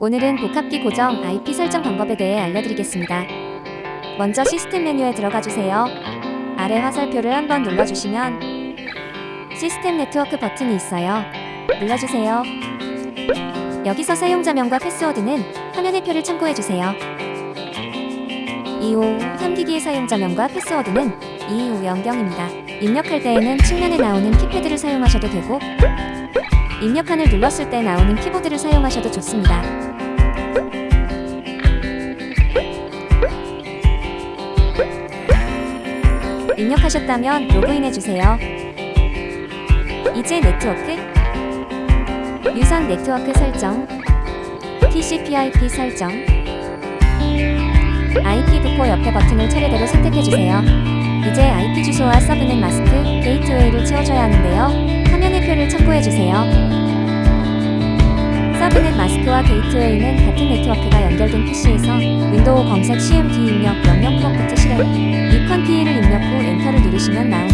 오늘은 복합기 고정 IP 설정 방법에 대해 알려드리겠습니다. 먼저 시스템 메뉴에 들어가 주세요. 아래 화살표를 한번 눌러주시면 시스템 네트워크 버튼이 있어요. 눌러주세요. 여기서 사용자명과 패스워드는 화면의 표를 참고해 주세요. 255 3기기의 사용자명과 패스워드는 2250입니다. 입력할 때에는 측면에 나오는 키패드를 사용하셔도 되고 입력칸을 눌렀을 때 나오는 키보드를 사용하셔도 좋습니다. 입력하셨다면 로그인해 주세요. 이제 네트워크, 유선 네트워크 설정, TCP/IP 설정, IP 부포 옆에 버튼을 차례대로 선택해 주세요. 이제 IP 주소와 서브넷 마스크, 게이트웨이를 채워줘야 하는데요. 화면의 표를 참고해 주세요. 서브넷 마스크와 게이트웨이는 같은 네트워크가 연결된 PC에서 윈도우 검색 CMD 입력 명령 프롬프트 실행 누르시면 나오는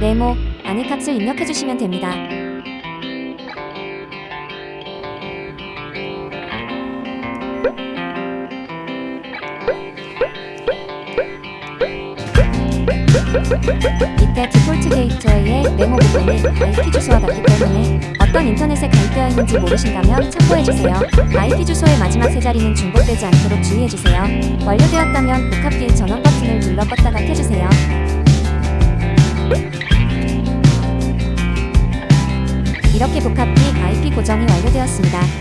네모 아니 값을 입력해 주시면 됩니다. 이때 디폴트 게이트웨이의 메모 부분이 IP 주소와 같기 때문에 어떤 인터넷에 가입되어 있는지 모르신다면 참고해주세요. IP 주소의 마지막 세 자리는 중복되지 않도록 주의해주세요. 완료되었다면 복합기 전원 버튼을 눌러 껐다가 이렇게 복합 및 IP 고정이 완료되었습니다.